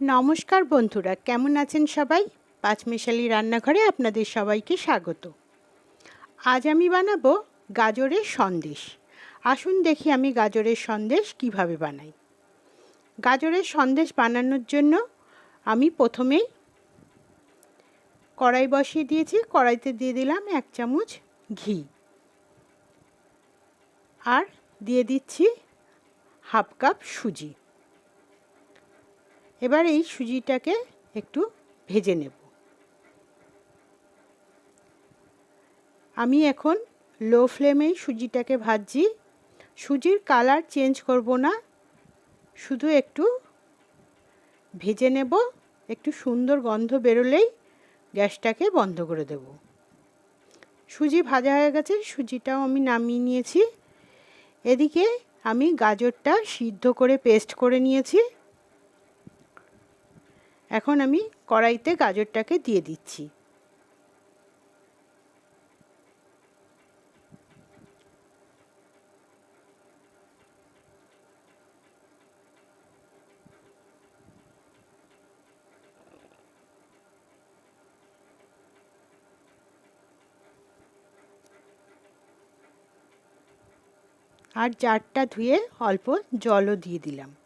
নমস্কার বন্ধুরা, কেমন আছেন সবাই? পাঁচমেশালি রান্নাঘরে আপনাদের সবাইকে স্বাগত। আজ আমি বানাবো গাজরের সন্দেশ। আসুন দেখি আমি গাজরের সন্দেশ কীভাবে বানাই। গাজরের সন্দেশ বানানোর জন্য আমি প্রথমেই কড়াই বসিয়ে দিয়েছি, কড়াইতে দিয়ে দিলাম এক চামচ ঘি। আর দিয়ে দিচ্ছি হাফ কাপ সুজি। এবার এই সুজিটাকে একটু ভেজে নেব। আমি এখন লো ফ্লেমেই সুজিটাকে ভাজছি। সুজির কালার চেঞ্জ করব না। শুধু একটু ভেজে নেব। একটু সুন্দর গন্ধ বেরোলেই গ্যাসটাকে বন্ধ করে দেব। সুজি ভাজা হয়ে গেছে। সুজিটাও আমি নামিয়ে নিয়েছি। এদিকে আমি গাজরটা সিদ্ধ করে পেস্ট করে নিয়েছি। এখন আমি কড়াইতে গাজরটাকে দিয়ে দিচ্ছি। আর জারটা ধুয়ে অল্প জলও দিয়ে দিলাম।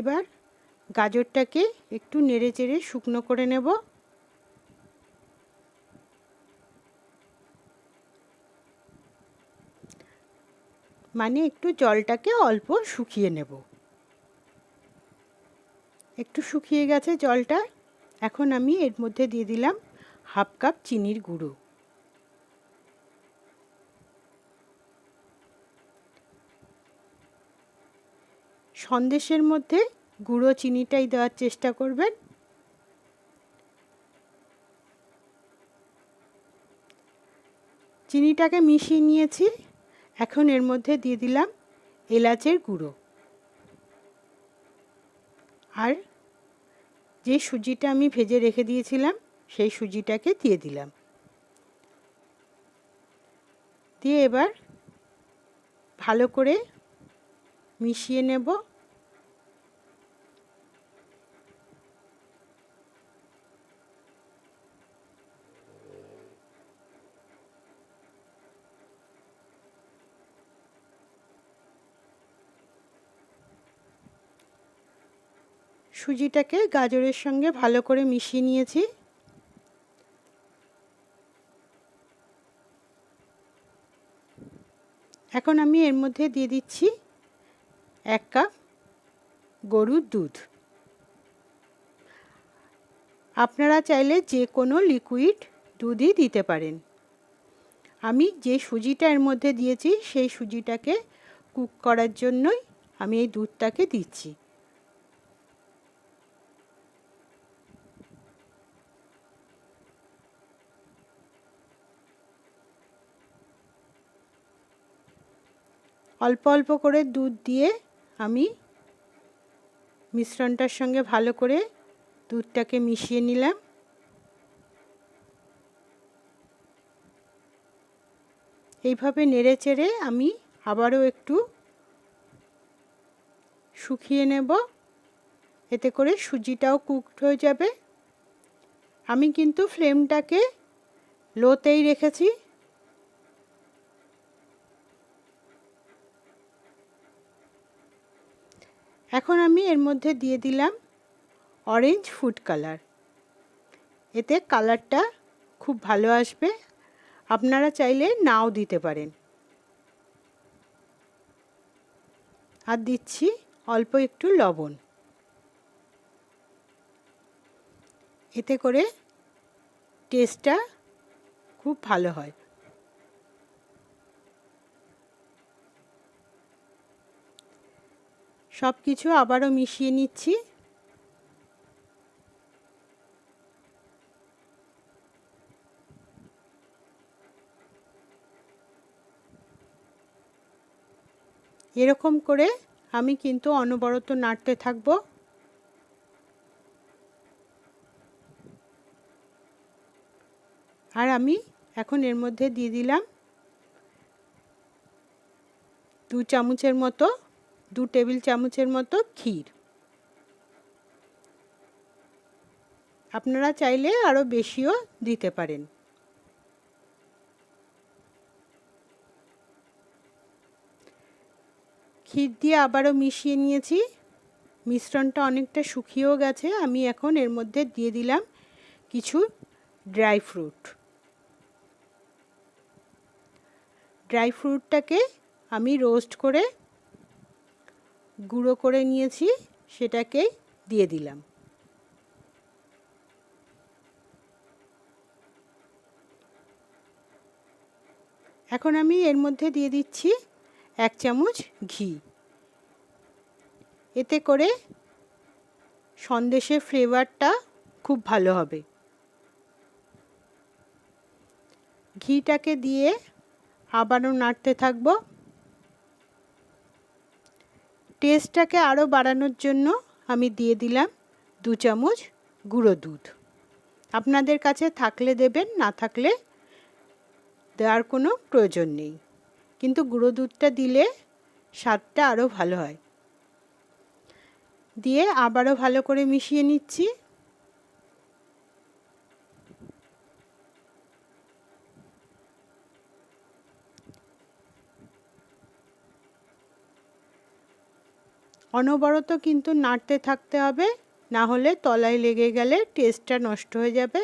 এবার গাজরটাকে একটু নেড়ে চেড়ে শুকনো করে নেব। মানে একটু জলটাকে অল্প শুকিয়ে নেব। একটু শুকিয়ে গেছে জলটা। এখন আমি এর মধ্যে দিয়ে দিলাম হাফ কাপ চিনির গুঁড়ো। সন্দেশের মধ্যে গুঁড়ো চিনিটাই দেওয়ার চেষ্টা করবেন। চিনিটাকে মিশিয়ে নিয়েছি। এখন এর মধ্যে দিয়ে দিলাম এলাচের গুঁড়ো। আর যে সুজিটা আমি ভেজে রেখে দিয়েছিলাম, সেই সুজিটাকে দিয়ে দিলাম। দিয়ে এবার ভালো করে মিশিয়ে নেব। সুজিটাকে গাজরের সঙ্গে ভালো করে মিশিয়ে নিয়েছি। এখন আমি এর মধ্যে দিয়ে দিচ্ছি এক কাপ গরুর দুধ। আপনারা চাইলে যে কোনো লিকুইড দুধই দিতে পারেন। আমি যে সুজিটা এর মধ্যে দিয়েছি, সেই সুজিটাকে কুক করার জন্যই আমি এই দুধটাকে দিচ্ছি। অল্প অল্প করে দুধ দিয়ে আমি মিশ্রণটার সঙ্গে ভালো করে দুধটাকে মিশিয়ে নিলাম। এইভাবে নেড়ে চেড়ে আমি আবারও একটু শুকিয়ে নেব। এতে করে সুজিটাও কুকড হয়ে যাবে। আমি কিন্তু ফ্লেমটাকে লোতেই রেখেছি। এখন আমি এর মধ্যে দিয়ে দিলাম অরেঞ্জ ফুড কালার এতে কালারটা খুব ভালো আসবে। আপনারা চাইলে নাও দিতে পারেন। আর দিচ্ছি অল্প একটু লবণ। এতে করে টেস্টটা খুব ভালো হয়। সব কিছু আবারও মিশিয়ে নিচ্ছি। এরকম করে আমি কিন্তু অনবরত নাড়তে থাকব। আর আমি এখন এর মধ্যে দিয়ে দিলাম দু চামচের মতো দু টেবিল চামচের মতো ক্ষীর। আপনারা চাইলে আরও বেশিও দিতে পারেন। ক্ষীর দিয়ে আবারও মিশিয়ে নিয়েছি। মিশ্রণটা অনেকটা শুকিয়েও গেছে। আমি এখন এর মধ্যে দিয়ে দিলাম কিছু ড্রাই ফ্রুট। ড্রাই ফ্রুটটাকে আমি রোস্ট করে গুঁড়ো করে নিয়েছি, সেটাকে দিয়ে দিলাম। এখন আমি এর মধ্যে দিয়ে দিচ্ছি এক চামচ ঘি। এতে করে সন্দেশের ফ্লেভারটা খুব ভালো হবে। ঘিটাকে দিয়ে আবারও নাড়তে থাকব। টেস্টটাকে আরও বাড়ানোর জন্য আমি দিয়ে দিলাম দু চামচ গুঁড়ো দুধ। আপনাদের কাছে থাকলে দেবেন, না থাকলে দেওয়ার কোনো প্রয়োজন নেই। কিন্তু গুঁড়ো দুধটা দিলে স্বাদটা আরও ভালো হয়। দিয়ে আবারও ভালো করে মিশিয়ে নিচ্ছি। অনবরত কিন্তু নাড়তে থাকতে হবে, না হলে তলায় লেগে গেলে টেস্টটা নষ্ট হয়ে যাবে।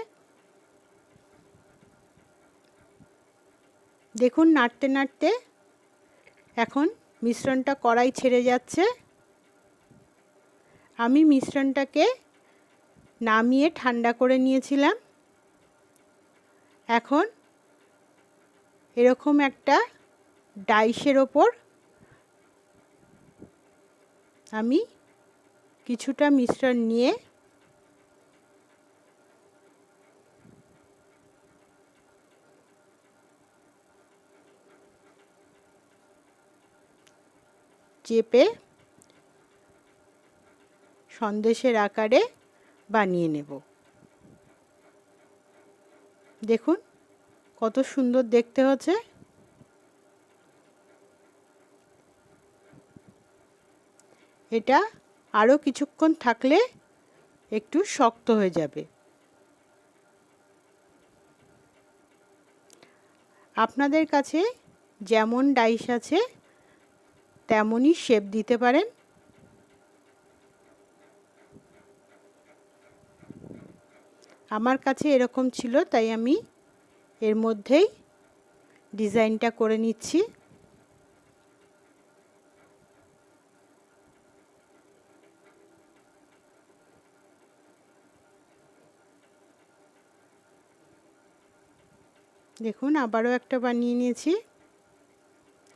দেখুন নাড়তে নাড়তে এখন মিশ্রণটা কড়াই ছেড়ে যাচ্ছে। আমি মিশ্রণটাকে নামিয়ে ঠান্ডা করে নিয়েছিলাম। এখন এরকম একটা ডাইসের ওপর আমি কিছুটা মিশ্রণ নিয়ে চেপে সন্দেশের আকারে বানিয়ে নেব। দেখুন কত সুন্দর দেখতে হচ্ছে। এটা আরও কিছুক্ষণ থাকলে একটু শক্ত হয়ে যাবে। আপনাদের কাছে যেমন ডাইস আছে, তেমনই শেপ দিতে পারেন। আমার কাছে এরকম ছিল, তাই আমি এর মধ্যেই ডিজাইনটা করে নিচ্ছি। দেখুন, আবারও একটা বানিয়ে নিয়েছি।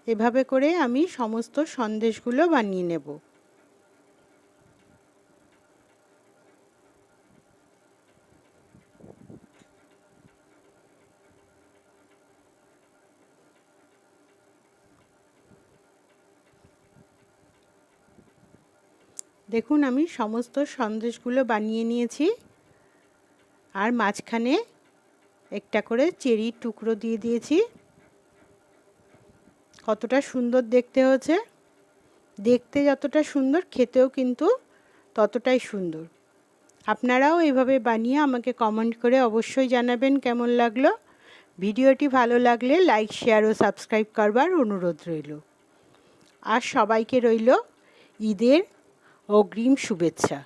এভাবে করে আমি সমস্ত সন্দেশগুলো বানিয়ে নেব। দেখুন, আমি সমস্ত সন্দেশগুলো বানিয়ে নিয়েছি। আর মাঝখানে একটা করে চেরির টুকরো দিয়ে দিয়েছি। কতটা সুন্দর দেখতে হচ্ছে দেখতে যতটা সুন্দর, খেতেও কিন্তু ততটাই সুন্দর। আপনারাও এভাবে বানিয়ে আমাকে কমেন্ট করে অবশ্যই জানাবেন কেমন লাগল। ভিডিওটি ভালো লাগলে লাইক শেয়ার ও সাবস্ক্রাইব করবার অনুরোধ রইল। আর সবাইকে রইল ঈদের অগ্রিম শুভেচ্ছা।